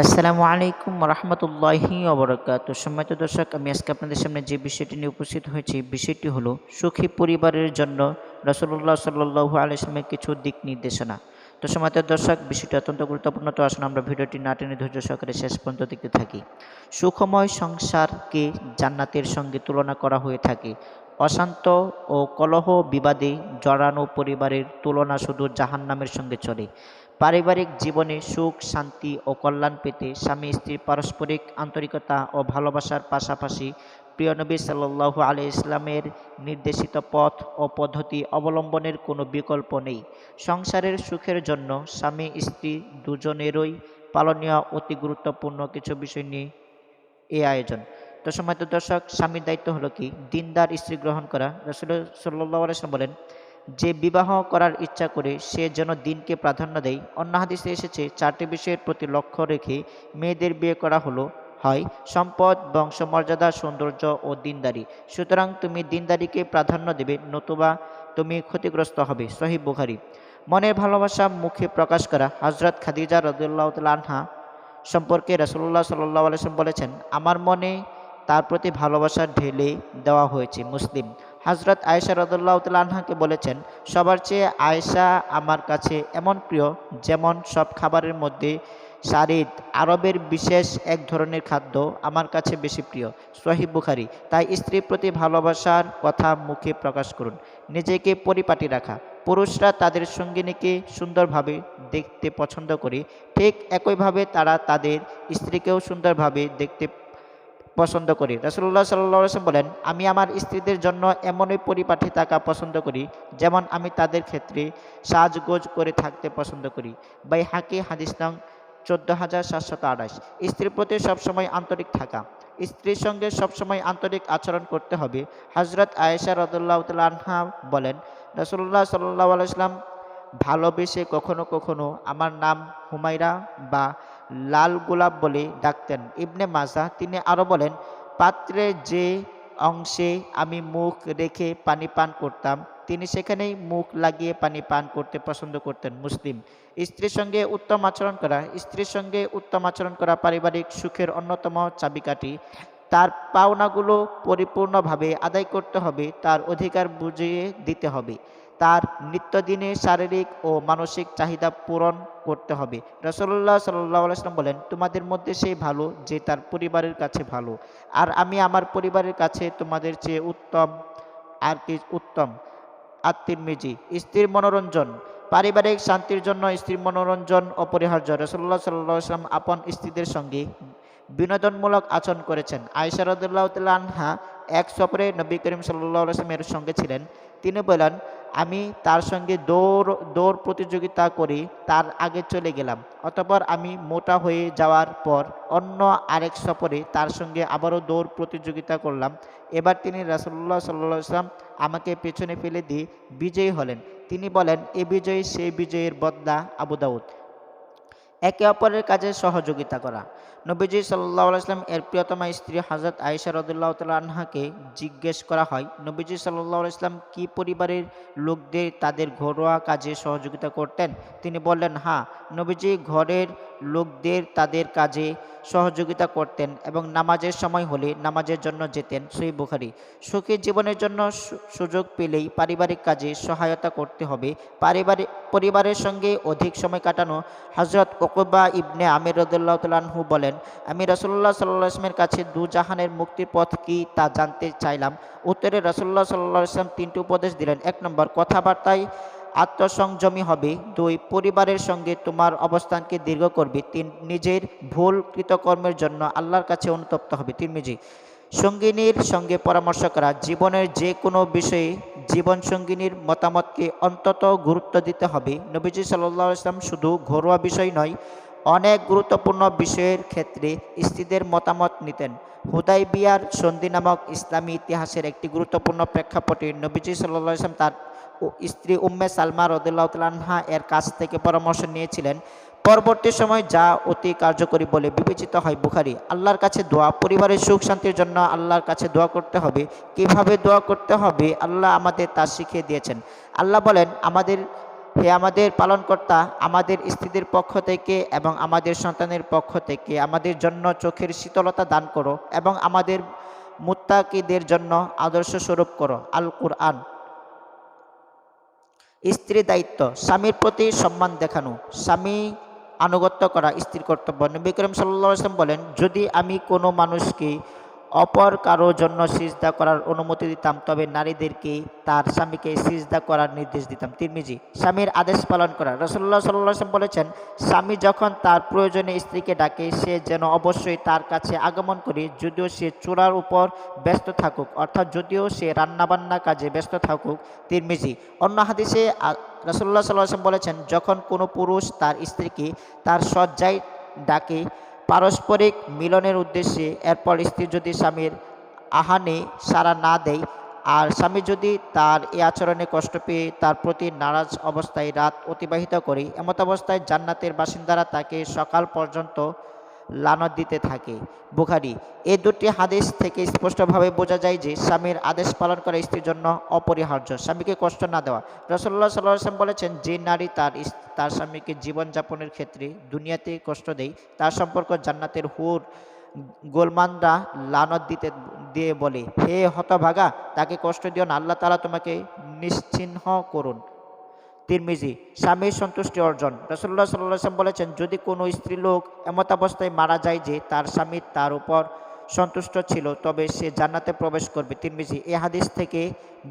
আসসালামু আলাইকুম রহমতুল্লাহি অবরাকাত সম্মানিত দর্শক, আমি আজকে আপনাদের সামনে যে বিষয়টি নিয়ে উপস্থিত হয়েছি, বিষয়টি হলো সুখী পরিবারের জন্য রসুল্লাহ সাল্লু আলাইসলামের কিছু দিক নির্দেশনা। তো সম্মানিত দর্শক, বিষয়টি অত্যন্ত গুরুত্বপূর্ণ। তো আসুন আমরা ভিডিওটি না টেনে ধৈর্য সহকারে শেষ পর্যন্ত দেখতে থাকি। সুখময় সংসারকে জান্নাতের সঙ্গে তুলনা করা হয়ে থাকে। অশান্ত ও কলহ বিবাদে জড়ানো পরিবারের তুলনা শুধু জাহান্নামের সঙ্গে চলে। পারিবারিক জীবনে সুখ, শান্তি ও কল্যাণ পেতে স্বামী স্ত্রীর পারস্পরিক আন্তরিকতা ও ভালোবাসার পাশাপাশি প্রিয় নবী সাল্লু আলি ইসলামের নির্দেশিত পথ ও পদ্ধতি অবলম্বনের কোনো বিকল্প নেই। সংসারের সুখের জন্য স্বামী, স্ত্রী দুজনেরই পালনীয় অতি গুরুত্বপূর্ণ কিছু বিষয় নিয়ে এই আয়োজন। তো সময় দর্শক, স্বামীর দায়িত্ব হলো কি? দিনদার স্ত্রী গ্রহণ করা। রসুল সাল্লাহ আলাইসলাম বলেন যে বিবাহ করার ইচ্ছা করে সে যেন দিনকে প্রাধান্য দেয়। অন্য হাদিসে এসেছে, চারটি বিষয়ের প্রতি লক্ষ্য রেখে মেয়েদের বিয়ে করা হলো। হয়, সম্পদ, বংশমর্যাদা, সৌন্দর্য ও দিনদারি। সুতরাং তুমি দিনদারিকে প্রাধান্য দেবে, নতুবা তুমি ক্ষতিগ্রস্ত হবে। সহি বুখারি। মনের ভালোবাসা মুখে প্রকাশ করা। হজরত খাদিজা রদুল্লাহ আনহা সম্পর্কে রসুল্লাহ সাল্লাহ আলসালাম বলেছেন, আমার মনে তার প্রতি ভালোবাসা ঢেলে দেওয়া হয়েছে মুসলিম। হজরত আয়েশা রদুল্লাহ আনহাকে বলেছেন, সবার চেয়ে আয়েশা আমার কাছে এমন প্রিয় যেমন সব খাবারের মধ্যে শারিদ আরবের বিশেষ এক ধরনের খাদ্য আমার কাছে বেশি প্রিয়। সোহিব বুখারি। তাই স্ত্রীর প্রতি ভালোবাসার কথা মুখে প্রকাশ করুন। নিজেকে পরিপাটি রাখা। পুরুষরা তাদের সঙ্গিনীকে সুন্দরভাবে দেখতে পছন্দ করে। ঠিক একইভাবে তারা তাদের স্ত্রীকেও সুন্দরভাবে দেখতে পছন্দ করি। রসুল্লাহ সাল্লাম বলেন, আমি আমার স্ত্রীদের জন্য এমনই পরিপাঠি থাকা পছন্দ করি, যেমন আমি তাদের ক্ষেত্রে সাজগোজ করে থাকতে পছন্দ করি। বাই হাকি হাদিস নং চোদ্দ হাজার সাতশত আঠাশ। স্ত্রীর প্রতি সবসময় আন্তরিক থাকা। স্ত্রীর সঙ্গে সবসময় আন্তরিক আচরণ করতে হবে। হজরত আয়েশা রদুল্লাহ আনহা বলেন রসুল্লাহ সাল্লাহ আলাইসলাম ভালোবেসে কখনো কখনো আমার নাম হুমাইরা বা লাল গোলাপ বলে ডাকতেন। ইবনে মাজা তিনি আরও বলেন, পাত্রে যে অংশে আমি মুখ রেখে পানি পান করতাম, তিনি সেখানেই মুখ লাগিয়ে পানি পান করতে পছন্দ করতেন মুসলিম। স্ত্রীর সঙ্গে উত্তম আচরণ করা, স্ত্রীর সঙ্গে উত্তম আচরণ করা পারিবারিক সুখের অন্যতম চাবিকাঠি। তার পাওনাগুলো পরিপূর্ণভাবে আদায় করতে হবে, তার অধিকার বুঝিয়ে দিতে হবে। তার নিত্যদিনে শারীরিক ও মানসিক চাহিদা পূরণ করতে হবে। রসল্লাহ সাল্লাম বলেন, তোমাদের মধ্যে সেই ভালো যে তার পরিবারের কাছে ভালো। আর আমি আমার পরিবারের কাছে তোমাদের চেয়ে উত্তম, আর কি উত্তম। আত্মীর মেজি স্ত্রীর মনোরঞ্জন, পারিবারিক শান্তির জন্য স্ত্রীর মনোরঞ্জন অপরিহার্য। রসল্লাহ সাল্লাম আপন স্ত্রীদের সঙ্গে বিনোদনমূলক আচরণ করেছেন। আয়সা রদুল্লাহ আনহা এক সফরে নবী করিম সাল্লাহ আসলামের সঙ্গে ছিলেন। তিনি বলেন আমি তার সঙ্গে দৌড় দৌড় প্রতিযোগিতা করে, তার আগে চলে গেলাম। অতপর আমি মোটা হয়ে যাওয়ার পর অন্য আরেক সফরে তার সঙ্গে আবারও দৌড় প্রতিযোগিতা করলাম। এবার তিনি রাসুল্লাহ সাল্লাম আমাকে পেছনে ফেলে দিয়ে বিজয়ী হলেন। তিনি বলেন, এ বিজয়ী সেই বিজয়ের বদলা আবু দাউদ। একে অপরের কাজে সহযোগিতা করা। নবীজি সাল্লাহ আলাইসলাম এর প্রিয়তমা স্ত্রী হাজরত আয়েশা রদুল্লাহ তাল আনহাকে জিজ্ঞেস করা হয়, নবীজি সাল্লাহ আলাইসলাম কি পরিবারের লোকদের তাদের ঘরোয়া কাজে সহযোগিতা করতেন? তিনি বললেন হ্যাঁ নবীজি ঘরের লোকদের তাদের কাজে সহযোগিতা করতেন এবং নামাজের সময় হলে নামাজের জন্য যেতেন সই বুখারি। সুখী জীবনের জন্য সুযোগ পেলেই পারিবারিক কাজে সহায়তা করতে হবে। পারিবারিক পরিবারের সঙ্গে অধিক সময় কাটানো হজরত ওকবা ইবনে আমির রদুল্লাহ তালহু বলেন, আমি রসল্লাহ সাল্লাহ আসলামের কাছে দু জাহানের মুক্তির পথ কি তা জানতে চাইলাম। উত্তরে রসল্লাহ সাল্লাহ আসলাম তিনটি উপদেশ দিলেন। এক নম্বর, কথাবার্তায় আত্মসংযমী হবে। দুই, পরিবারের সঙ্গে তোমার অবস্থানকে দীর্ঘ করবে। তিন, নিজের ভুল কৃতকর্মের জন্য আল্লাহর কাছে অনুতপ্ত হবে। তিন মিজি সঙ্গিনীর সঙ্গে পরামর্শ করা। জীবনের যে কোনো বিষয়ে জীবন সঙ্গিনীর মতামতকে অন্তত গুরুত্ব দিতে হবে। নবীজি সাল্লাহ ইসলাম শুধু ঘরোয়া বিষয় নয়, অনেক গুরুত্বপূর্ণ বিষয়ের ক্ষেত্রে স্ত্রীদের মতামত নিতেন। হুদাই বিয়ার সন্ধি নামক ইসলামী ইতিহাসের একটি গুরুত্বপূর্ণ প্রেক্ষাপটে নবীজি সাল্লাহ ইসলাম তার স্ত্রী উম্মে সালমা রদুল্লাহতালহা এর কাছ থেকে পরামর্শ নিয়েছিলেন। পরবর্তী সময় যা অতি কার্যকরী বলে বিবেচিত হয় বুখারি। আল্লাহর কাছে দোয়া, পরিবারের সুখ শান্তির জন্য আল্লাহর কাছে দোয়া করতে হবে। কীভাবে দোয়া করতে হবে? আল্লাহ আমাদের তা শিখিয়ে দিয়েছেন। আল্লাহ বলেন, আমাদের, হে আমাদের পালনকর্তা, আমাদের স্ত্রীদের পক্ষ থেকে এবং আমাদের সন্তানের পক্ষ থেকে আমাদের জন্য চোখের শীতলতা দান করো এবং আমাদের মুত্তাকিদের জন্য আদর্শ স্বরূপ করো। আল কুরআন স্ত্রী দায়িত্ব, স্বামীর প্রতি সম্মান দেখানো, স্বামী আনুগত্য করা স্ত্রীর কর্তব্য। নবী করিম সাল্লাম বলেন, যদি আমি কোনো মানুষকে অপর কারও জন্য সিজদা করার অনুমতি দিতাম, তবে নারীদেরকে তার স্বামীকে সিজদা করার নির্দেশ দিতাম। তিরমিজি, স্বামীর আদেশ পালন করা। রসল্লা সাল্লাম বলেছেন, স্বামী যখন তার প্রয়োজনে স্ত্রীকে ডাকে, সে যেন অবশ্যই তার কাছে আগমন করে, যদিও সে চূড়ার উপর ব্যস্ত থাকুক, অর্থাৎ যদিও সে রান্নাবান্না কাজে ব্যস্ত থাকুক। তিরমিজি, অন্য হাদিসে রসল্লা সাল্লাম বলেছেন, যখন কোনো পুরুষ তার স্ত্রীকে তার শয্যায় ডাকে পারস্পরিক মিলনের উদ্দেশ্যে এরপর স্ত্রী যদি স্বামীর আহানে সাড়া না দেয় আর স্বামী যদি তার এ আচরণে কষ্ট পেয়ে তার প্রতি নারাজ অবস্থায় রাত অতিবাহিত করে, এমত অবস্থায় জান্নাতের বাসিন্দারা তাকে সকাল পর্যন্ত লানত দিতে থাকে। বুখারি এই দুটি হাদিস থেকে স্পষ্টভাবে বোঝা যায় যে স্বামীর আদেশ পালন করা স্ত্রীর জন্য অপরিহার্য। স্বামীকে কষ্ট না দেওয়া। রসল্লা সাল্লাম বলেছেন, যে নারী তার তার স্বামীকে জীবনযাপনের ক্ষেত্রে দুনিয়াতে কষ্ট দেয়, তার সম্পর্ক জান্নাতের হুর গোলমানরা লানত দিতে, দিয়ে বলে, হে হতভাগা, তাকে কষ্ট দিও না। আল্লাহ তালা তোমাকে নিশ্চিহ্ন করুন। তিরমিজি, স্বামীর সন্তুষ্টি অর্জন। রসল্লা সাল্লাম বলেছেন, যদি কোনো স্ত্রীলোক এমত অবস্থায় মারা যায় যে তার স্বামী তার উপর সন্তুষ্ট ছিল, তবে সে জান্নাতে প্রবেশ করবে। তিরমিজি, এ হাদিস থেকে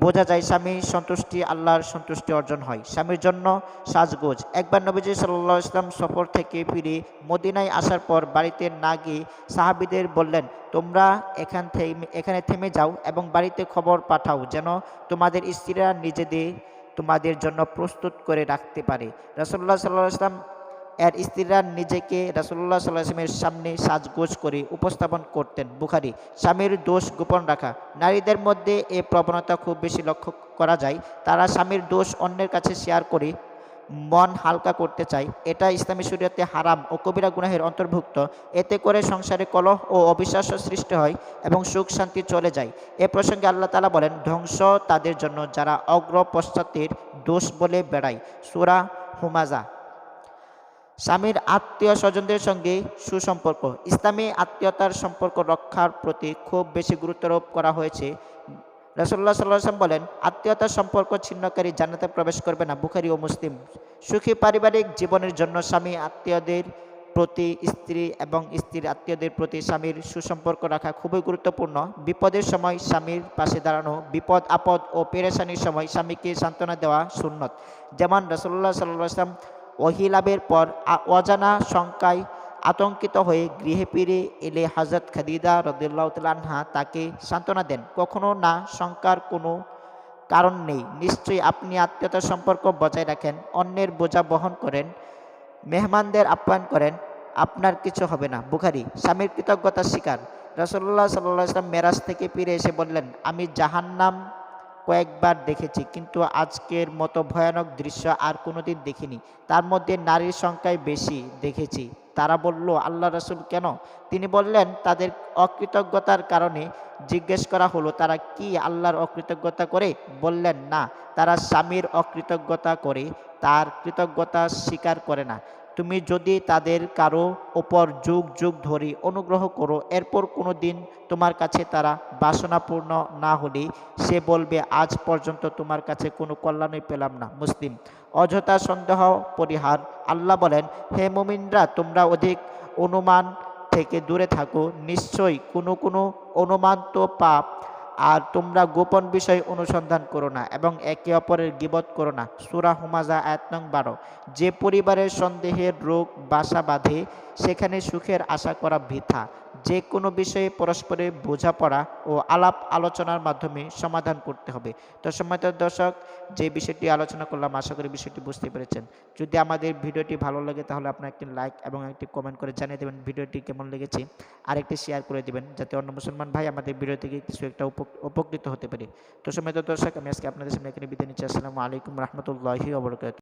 বোঝা যায় স্বামী সন্তুষ্টি আল্লাহর সন্তুষ্টি অর্জন হয়। স্বামীর জন্য সাজগোজ। একবার নবীজি সাল্লাহ ইসলাম সফর থেকে ফিরে মদিনায় আসার পর বাড়িতে না গিয়ে সাহাবিদের বললেন, তোমরা এখান থেকে এখানে থেমে যাও এবং বাড়িতে খবর পাঠাও যেন তোমাদের স্ত্রীরা নিজেদের তোমাদের জন্য প্রস্তুত করে রাখতে পারে। রসল্লা সাল্লাহ আসলাম এর স্ত্রীরা নিজেকে রাসুল্লাহ সাল্লাহামের সামনে সাজগোজ করে উপস্থাপন করতেন বুখারি। স্বামীর দোষ গোপন রাখা। নারীদের মধ্যে এ প্রবণতা খুব বেশি লক্ষ্য করা যায়। তারা স্বামীর দোষ অন্যের কাছে শেয়ার করে মন হালকা করতে চায় এটা ইসলামী শরীয়তে হারাম ও কবিরা গুনাহের অন্তর্ভুক্ত। এতে করে সংসারে কলহ ও অবিশ্বাস সৃষ্টি হয় এবং সুখ শান্তি চলে যায়। এ প্রসঙ্গে আল্লাহ তালা বলেন, ধ্বংস তাদের জন্য যারা অগ্র পশ্চাতের দোষ বলে বেড়ায়। সুরা হুমাজা স্বামীর আত্মীয় স্বজনদের সঙ্গে সুসম্পর্ক। ইসলামী আত্মীয়তার সম্পর্ক রক্ষার প্রতি খুব বেশি গুরুত্বারোপ করা হয়েছে। রসল্লা সাল্লাম বলেন, আত্মীয়তার সম্পর্ক ছিন্নকারী জান্নাতে প্রবেশ করবে না। বুখারি ও মুসলিম। সুখী পারিবারিক জীবনের জন্য স্বামী আত্মীয়দের প্রতি স্ত্রী এবং স্ত্রীর আত্মীয়দের প্রতি স্বামীর সুসম্পর্ক রাখা খুবই গুরুত্বপূর্ণ। বিপদের সময় স্বামীর পাশে দাঁড়ানো, বিপদ, আপদ ও পেরেশানির সময় স্বামীকে সান্ত্বনা দেওয়া সুন্নত। যেমন রসল্লা সাল্লাম ওহিলাভের পর অজানা শঙ্কায় আতঙ্কিত হয়ে গৃহে ফিরে এলে হজরত খাদিদা রদুল্লাহতালহা তাকে সান্ত্বনা দেন, কখনো না, শঙ্কার কোনো কারণ নেই। নিশ্চয়ই আপনি আত্মীয়তার সম্পর্ক বজায় রাখেন, অন্যের বোঝা বহন করেন, মেহমানদের আপ্যায়ন করেন, আপনার কিছু হবে না। বুখারি, স্বামীর কৃতজ্ঞতার শিকার। রসল্লাহ সাল্লাহ ইসলাম মেরাজ থেকে ফিরে এসে বললেন, আমি জাহান্নাম কয়েকবার দেখেছি, কিন্তু আজকের মতো ভয়ানক দৃশ্য আর কোনোদিন দেখিনি। তার মধ্যে নারীর সংখ্যায় বেশি দেখেছি। তারা বলল, আল্লাহ রসুল কেন? তিনি বললেন, তাদের অকৃতজ্ঞতার কারণে জিজ্ঞেস করা হলো, তারা কি আল্লাহর অকৃতজ্ঞতা করে? বললেন, না, তারা স্বামীর অকৃতজ্ঞতা করে, তার কৃতজ্ঞতা স্বীকার করে না। তুমি যদি তাদের কারও ওপর যুগ যুগ ধরে অনুগ্রহ করো, এরপর কোনো দিন তোমার কাছে তারা বাসনাপূর্ণ না হলে, সে বলবে, আজ পর্যন্ত তোমার কাছে কোনো কল্যাণই পেলাম না। মুসলিম, অযথা সন্দেহ, পরিহার, আল্লাহ বলেন, হে মুমিনরা, তোমরা অধিক অনুমান থেকে দূরে থাকো। নিশ্চয়ই কোনো কোনো অনুমান তো পাপ আর তোমরা গোপন বিষয় অনুসন্ধান করো না এবং একে অপরের গিবত করো না। সুরা হুমাজা এক নং বারো। যে পরিবারের সন্দেহের রোগ বাসা বাঁধে, সেখানে সুখের আশা করা বৃথা। যে কোনো বিষয়ে পরস্পরের বোঝাপড়া ও আলাপ আলোচনার মাধ্যমে সমাধান করতে হবে। তো সময়ত দর্শক, যে বিষয়টি আলোচনা করলাম, আশা করি বিষয়টি বুঝতে পেরেছেন। যদি আমাদের ভিডিওটি ভালো লাগে, তাহলে আপনার একটি লাইক এবং একটি কমেন্ট করে জানিয়ে দেবেন ভিডিওটি কেমন লেগেছে। আর একটি শেয়ার করে দেবেন, যাতে অন্য মুসলমান ভাই আমাদের ভিডিও থেকে কিছু একটা উপকৃত হতে পারে। তো সময়ত দর্শক, আমি আজকে আপনাদের সামনে এখানে বিদায় নিচ্ছি। আসসালামু আলাইকুম রহমতুল্লাহি